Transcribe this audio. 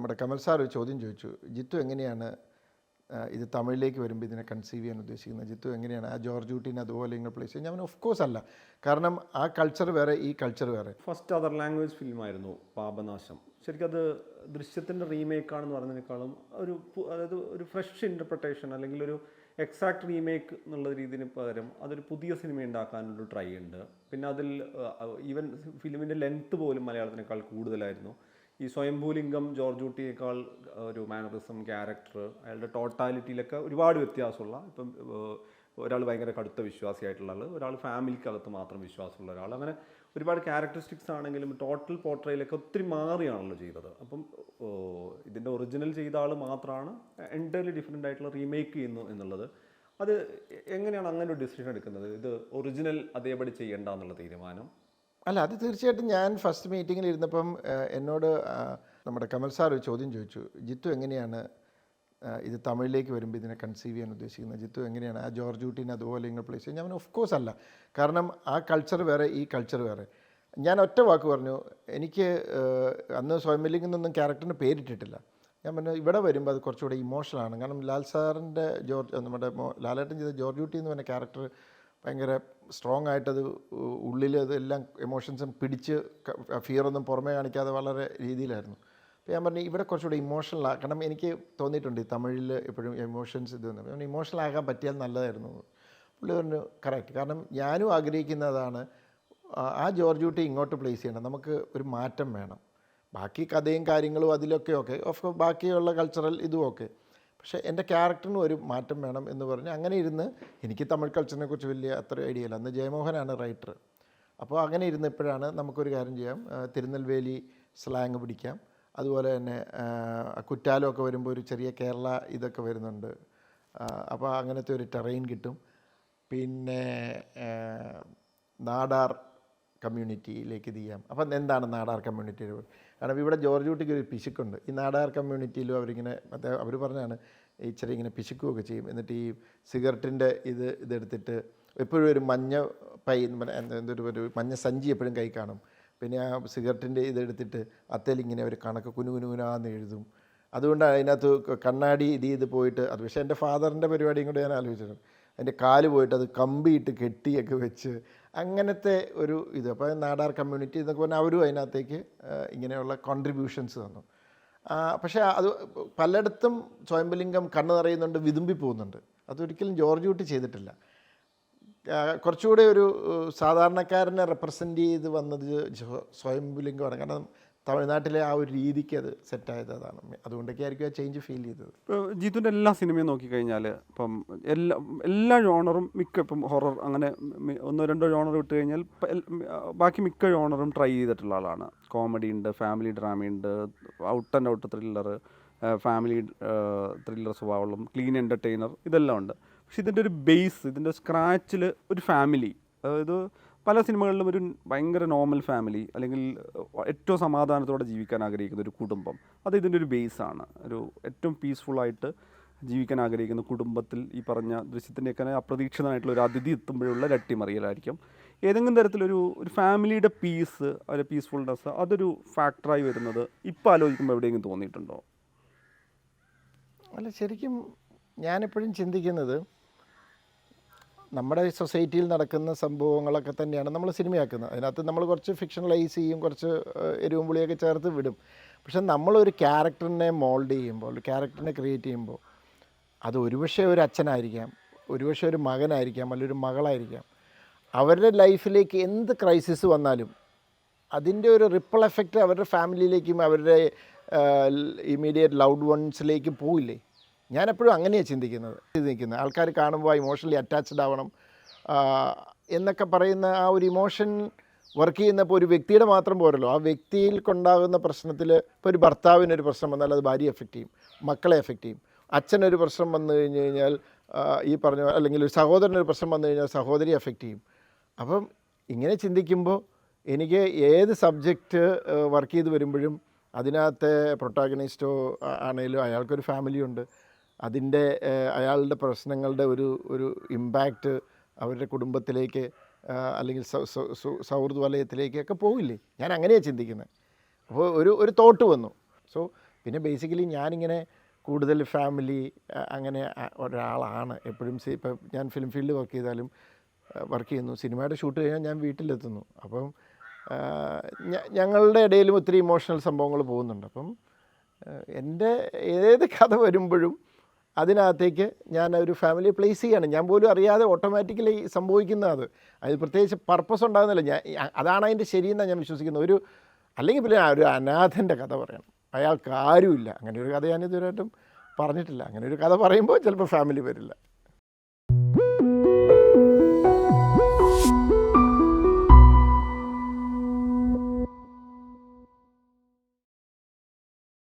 നമ്മുടെ കമൽ സാർ ഒരു ചോദ്യം ചോദിച്ചു ജിത്തു എങ്ങനെയാണ് ഇത് തമിഴിലേക്ക് വരുമ്പോൾ ഇതിനെ കൺസീവ് ചെയ്യാൻ ഉദ്ദേശിക്കുന്നത്? ജിത്തു എങ്ങനെയാണ് ആ ജോർജ് ഊട്ടീനെ അതുപോലെ ഇങ്ങനെ പ്ലേസ് ചെയ്യുന്നത്? ഞാൻ ഓഫ് കോഴ്സ് അല്ല. കാരണം ആ കൾച്ചർ വേറെ ഈ കൾച്ചർ വേറെ. ഫസ്റ്റ് അതർ ലാംഗ്വേജ് ഫിലിമായിരുന്നു പാപനാശം. ശരിക്കും അത് ദൃശ്യത്തിന്റെ റീമേക്കാണെന്ന് പറയുന്നതിനേക്കാളും ഒരു പു- അതായത് ഒരു ഫ്രഷ് ഇന്റർപ്രിട്ടേഷൻ അല്ലെങ്കിൽ ഒരു എക്സാക്ട് റീമേക്ക് എന്നുള്ള രീതിയിൽ പകരം അതൊരു പുതിയ സിനിമ ഉണ്ടാക്കാനൊരു ട്രൈ ഉണ്ട്. പിന്നെ അതിൽ ഈവൻ ഫിലിമിന്റെ ലെങ്ത് പോലും മലയാളത്തിനേക്കാൾ കൂടുതലായിരുന്നു. ഈ സ്വയംഭൂലിംഗം ജോർജ് ഊട്ടിയേക്കാൾ ഒരു മാനറിസം ക്യാരക്ടർ അയാളുടെ ടോട്ടാലിറ്റിയിലൊക്കെ ഒരുപാട് വ്യത്യാസമുള്ള ഇപ്പം ഒരാൾ ഭയങ്കര കടുത്ത വിശ്വാസിയായിട്ടുള്ള ആൾ ഒരാൾ ഫാമിലിക്കകത്ത് മാത്രം വിശ്വാസമുള്ള ഒരാൾ അങ്ങനെ ഒരുപാട് ക്യാരക്ടറിസ്റ്റിക്സ് ആണെങ്കിലും ടോട്ടൽ പോർട്രയിലൊക്കെ ഒത്തിരി മാറിയാണല്ലോ ചെയ്തത്. അപ്പം ഇതിന്റെ ഒറിജിനൽ ചെയ്ത ആൾ മാത്രമാണ് എന്റയർലി ഡിഫറെന്റ് ആയിട്ടുള്ള റീമേക്ക് ചെയ്യുന്നു എന്നുള്ളത്. അത് എങ്ങനെയാണ് അങ്ങനെ ഒരു ഡിസിഷൻ എടുക്കുന്നത്? ഇത് ഒറിജിനൽ അതേപടി ചെയ്യേണ്ട എന്നുള്ള തീരുമാനം? അല്ല അത് തീർച്ചയായിട്ടും ഞാൻ ഫസ്റ്റ് മീറ്റിങ്ങിൽ ഇരുന്നപ്പം എന്നോട് നമ്മുടെ കമൽ സാർ ഒരു ചോദ്യം ചോദിച്ചു. ജിത്തു എങ്ങനെയാണ് ഇത് തമിഴിലേക്ക് വരുമ്പോൾ ഇതിനെ കൺസീവ് ചെയ്യാൻ ഉദ്ദേശിക്കുന്നത്? ജിത്തു എങ്ങനെയാണ് ആ ജോർജ് ഊട്ടീനെ അതുപോലെ ഇങ്ങനെ പ്ലേസ് ചെയ്യാൻ ഞാൻ ഓഫ് കോഴ്സ് അല്ല. കാരണം ആ കൾച്ചർ വേറെ ഈ കൾച്ചർ വേറെ. ഞാൻ ഒറ്റ വാക്ക് പറഞ്ഞു എനിക്ക് അന്ന് സ്വയംലിംഗിൽ നിന്നൊന്നും ക്യാരക്ടറിന് പേരിട്ടിട്ടില്ല. ഞാൻ പറഞ്ഞു ഇവിടെ വരുമ്പോൾ അത് കുറച്ചുകൂടെ ഇമോഷണലാണ് കാരണം ലാൽ സാറിന്റെ ജോർജ് നമ്മുടെ ലാലേട്ടൻ ചെയ്ത ജോർജ് ഊട്ടി എന്ന് പറഞ്ഞ ക്യാരക്ടർ ഭയങ്കര സ്ട്രോങ് ആയിട്ടത് ഉള്ളിൽ അതെല്ലാം എമോഷൻസും പിടിച്ച് ഫിയറൊന്നും പുറമേ കാണിക്കാതെ വളരെ രീതിയിലായിരുന്നു. അപ്പോൾ ഞാൻ പറഞ്ഞു ഇവിടെ കുറച്ചുകൂടി ഇമോഷണൽ കാരണം എനിക്ക് തോന്നിയിട്ടുണ്ട് തമിഴിൽ എപ്പോഴും എമോഷൻസ് ഇത് വന്നു. ഇമോഷണൽ ആകാൻ പറ്റിയാൽ നല്ലതായിരുന്നു പുള്ളി പറഞ്ഞു കറക്റ്റ് കാരണം ഞാനും ആഗ്രഹിക്കുന്നതാണ് ആ ജോർജ് കുട്ടി ഇങ്ങോട്ട് പ്ലേസ് ചെയ്യണം. നമുക്ക് ഒരു മാറ്റം വേണം. ബാക്കി കഥയും കാര്യങ്ങളും അതിലൊക്കെ ഓക്കെ ഓഫ് ബാക്കിയുള്ള കൾച്ചറൽ ഇതും ഓക്കെ പക്ഷേ എന്റെ ക്യാരക്ടറിന് ഒരു മാറ്റം വേണം എന്ന് പറഞ്ഞ് അങ്ങനെ ഇരുന്ന് എനിക്ക് തമിഴ് കൾച്ചറിനെ കുറിച്ച് വലിയ അത്ര ഐഡിയ ഇല്ല. അന്ന് ജയമോഹനാണ് റൈറ്റർ അപ്പോൾ അങ്ങനെ ഇരുന്നപ്പോഴാണ് നമുക്കൊരു കാര്യം ചെയ്യാം. തിരുനെൽവേലി സ്ലാങ് പിടിക്കാം. അതുപോലെ തന്നെ കുറ്റാലമൊക്കെ വരുമ്പോൾ ഒരു ചെറിയ കേരള ഇതൊക്കെ വരുന്നുണ്ട്. അപ്പോൾ അങ്ങനത്തെ ഒരു ടെറൈൻ കിട്ടും. പിന്നെ നാടാർ കമ്മ്യൂണിറ്റിയിലേക്ക് ഇത് ചെയ്യാം. അപ്പം എന്താണ് നാടാർ കമ്മ്യൂണിറ്റി കാരണം ഇവിടെ ജോർജ് കുട്ടിക്ക് ഒരു പിശുക്കുണ്ട്. ഈ നാടാർ കമ്മ്യൂണിറ്റിയിലും അവരിങ്ങനെ മറ്റേ അവർ പറഞ്ഞാണ് ഇച്ചിരി ഇങ്ങനെ പിശുക്കുകയൊക്കെ ചെയ്യും. എന്നിട്ട് ഈ സിഗരറ്റിന്റെ ഇത് ഇതെടുത്തിട്ട് എപ്പോഴും ഒരു മഞ്ഞ പൈ എന്തൊരു ഒരു മഞ്ഞ സഞ്ചി എപ്പോഴും കൈ കാണും. പിന്നെ ആ സിഗരറ്റിന്റെ ഇതെടുത്തിട്ട് അത്തേലിങ്ങനെ ഒരു കണക്ക് കുനു കുനുകുനാന്ന് എഴുതും. അതുകൊണ്ട് അതിനകത്ത് കണ്ണാടി ഇത് ചെയ്ത് പോയിട്ട് അത് പക്ഷേ എന്റെ ഫാദറിന്റെ പരിപാടിയും കൂടെ ഞാൻ ആലോചിച്ചിട്ടുണ്ട്. അതിന്റെ കാൽ പോയിട്ട് അത് കമ്പിയിട്ട് കെട്ടിയൊക്കെ വെച്ച് അങ്ങനത്തെ ഒരു ഇത്. അപ്പോൾ നാടാർ കമ്മ്യൂണിറ്റി എന്നൊക്കെ പറഞ്ഞാൽ അവരും അതിനകത്തേക്ക് ഇങ്ങനെയുള്ള കോൺട്രിബ്യൂഷൻസ് തന്നു. പക്ഷേ അത് പലയിടത്തും സ്വയംബലിംഗം കണ്ണു നിറയുന്നുണ്ട് വിതുമ്പി പോകുന്നുണ്ട്. അതൊരിക്കലും ജോർജ് കുട്ടി ചെയ്തിട്ടില്ല. കുറച്ചുകൂടെ ഒരു സാധാരണക്കാരനെ റെപ്രസെന്റ് ചെയ്ത് വന്നത് സ്വയംബുലിംഗമാണ് കാരണം തമിഴ്നാട്ടിലെ ആ ഒരു രീതിക്ക് അത് സെറ്റായത് അതാണ് അതുകൊണ്ടൊക്കെ ആയിരിക്കും ആ ചേഞ്ച് ഫീൽ ചെയ്തത്. ഇപ്പോൾ ജീതുവിന്റെ എല്ലാ സിനിമയും നോക്കിക്കഴിഞ്ഞാൽ ഇപ്പം എല്ലാ എല്ലാ ജോണറും മിക്ക ഇപ്പം ഹൊറർ അങ്ങനെ ഒന്നോ രണ്ടോ ജോണർ വിട്ട് കഴിഞ്ഞാൽ ബാക്കി മിക്ക ജോണറും ട്രൈ ചെയ്തിട്ടുള്ള ആളാണ്. കോമഡി ഉണ്ട് family ഡ്രാമയുണ്ട് out and out thriller family thriller സ്വഭാവമുള്ള ക്ലീൻ എന്റർടൈനർ ഇതെല്ലാം ഉണ്ട്. പക്ഷെ ഇതിന്റെ ഒരു ബേസ് ഇതിന്റെ സ്ക്രാച്ചിൽ ഒരു ഫാമിലി അതായത് പല സിനിമകളിലും ഒരു ഭയങ്കര നോർമൽ ഫാമിലി അല്ലെങ്കിൽ ഏറ്റവും സമാധാനത്തോടെ ജീവിക്കാൻ ആഗ്രഹിക്കുന്ന ഒരു കുടുംബം. അത് ഇതിന്റെ ഒരു ബേസാണ് ഒരു ഏറ്റവും പീസ്ഫുള്ളായിട്ട് ജീവിക്കാൻ ആഗ്രഹിക്കുന്ന കുടുംബത്തിൽ ഈ പറഞ്ഞ ദൃശ്യത്തിന്റെയൊക്കെ അപ്രതീക്ഷിതമായിട്ടുള്ള ഒരു അതിഥി എത്തുമ്പോഴുള്ള രട്ടിമറിയലായിരിക്കും ഏതെങ്കിലും തരത്തിലൊരു ഒരു ഫാമിലിയുടെ പീസ് ഒരു പീസ്ഫുൾനെസ് അതൊരു ഫാക്ടറായി വരുന്നത് ഇപ്പോൾ ആലോചിക്കുമ്പോൾ എവിടെയെങ്കിലും തോന്നിയിട്ടുണ്ടോ? അല്ല ശരിക്കും ഞാനെപ്പോഴും ചിന്തിക്കുന്നത് നമ്മുടെ സൊസൈറ്റിയിൽ നടക്കുന്ന സംഭവങ്ങളൊക്കെ തന്നെയാണ് നമ്മൾ സിനിമയാക്കുന്നത്. അതിനകത്ത് നമ്മൾ കുറച്ച് ഫിക്ഷണലൈസ് ചെയ്യും കുറച്ച് എരിവും പുളിയൊക്കെ ചേർത്ത് വിടും. പക്ഷെ നമ്മളൊരു ക്യാരക്ടറിനെ മോൾഡ് ചെയ്യുമ്പോൾ ഒരു ക്യാരക്ടറിനെ ക്രിയേറ്റ് ചെയ്യുമ്പോൾ അത് ഒരുപക്ഷെ ഒരു അച്ഛനായിരിക്കാം ഒരുപക്ഷെ ഒരു മകനായിരിക്കാം അല്ലെങ്കിൽ ഒരു മകളായിരിക്കാം. അവരുടെ ലൈഫിലേക്ക് എന്ത് ക്രൈസിസ് വന്നാലും അതിന്റെ ഒരു റിപ്പിൾ എഫക്റ്റ് അവരുടെ ഫാമിലിയിലേക്കും അവരുടെ ഇമീഡിയറ്റ് ലൗഡ് വൺസിലേക്കും പോയില്ലേ ഞാൻ എപ്പോഴും അങ്ങനെയാണ് ചിന്തിക്കുന്നത്. ചിന്തിക്കുന്നത്. ആൾക്കാർ കാണുമ്പോൾ ഇമോഷണലി അറ്റാച്ച്ഡ് ആവണം. എന്നൊക്കെ പറയുന്ന ആ ഒരു ഇമോഷൻ വർക്ക് ചെയ്യുന്നപ്പോൾ ഒരു വ്യക്തിയുടെ മാത്രം പോരല്ലോ. ആ വ്യക്തിയിൽ കൊണ്ടാകുന്ന പ്രശ്നത്തിൽ ഇപ്പോൾ ഒരു ഭർത്താവിനൊരു പ്രശ്നം വന്നാൽ അത് ഭാര്യയെ എഫക്റ്റ് ചെയ്യും. മക്കളെ എഫക്റ്റ് ചെയ്യും. അച്ഛനൊരു പ്രശ്നം വന്നു കഴിഞ്ഞ് കഴിഞ്ഞാൽ ഈ പറഞ്ഞ അല്ലെങ്കിൽ ഒരു സഹോദരനൊരു പ്രശ്നം വന്നു കഴിഞ്ഞാൽ സഹോദരി എഫക്റ്റ് ചെയ്യും. അപ്പം ഇങ്ങനെ ചിന്തിക്കുമ്പോൾ എനിക്ക് ഏത് സബ്ജക്റ്റ് വർക്ക് ചെയ്ത് വരുമ്പോഴും അതിനകത്തെ പ്രൊട്ടാഗണിസ്റ്റോ ആണെങ്കിലും അയാൾക്കൊരു ഫാമിലി ഉണ്ട്. അതിന്റെ അയാളുടെ പ്രശ്നങ്ങളുടെ ഒരു ഒരു ഇമ്പാക്റ്റ് അവരുടെ കുടുംബത്തിലേക്ക് അല്ലെങ്കിൽ സൗഹൃദ വലയത്തിലേക്കൊക്കെ പോവില്ലേ? ഞാൻ അങ്ങനെയാണ് ചിന്തിക്കുന്നത് അപ്പോൾ ഒരു ഒരു തോട്ട് വന്നു. സോ പിന്നെ ബേസിക്കലി ഞാനിങ്ങനെ കൂടുതൽ ഫാമിലി അങ്ങനെ ഒരാളാണ്. എപ്പോഴും സി ഇപ്പം ഞാൻ ഫിലിം ഫീൽഡിൽ വർക്ക് ചെയ്താലും വർക്ക് ചെയ്യുന്നു. സിനിമയുടെ ഷൂട്ട് കഴിഞ്ഞാൽ ഞാൻ വീട്ടിലെത്തുന്നു. അപ്പം ഞങ്ങളുടെ ഇടയിലും ഒത്തിരി ഇമോഷണൽ സംഭവങ്ങൾ പോകുന്നുണ്ട്. അപ്പം എന്റെ ഏത് കഥ വരുമ്പോഴും അതിനകത്തേക്ക് ഞാൻ ഒരു ഫാമിലി പ്ലേസ് ചെയ്യാണ്. ഞാൻ പോലും അറിയാതെ ഓട്ടോമാറ്റിക്കലി സംഭവിക്കുന്ന അത്. അതിൽ പ്രത്യേകിച്ച് പർപ്പസ് ഉണ്ടാകുന്നില്ല. ഞാൻ അതാണ് അതിന്റെ ശരിയെന്നാണ് ഞാൻ വിശ്വസിക്കുന്നത്. ഒരു അല്ലെങ്കിൽ പിന്നെ ഒരു അനാഥന്റെ കഥ പറയണം. അയാൾക്ക് ആരുമില്ല. അങ്ങനെ ഒരു കഥ ഞാൻ ഇതുവരെയായിട്ടും പറഞ്ഞിട്ടില്ല. അങ്ങനെ ഒരു കഥ പറയുമ്പോൾ ചിലപ്പോൾ ഫാമിലി വരില്ല.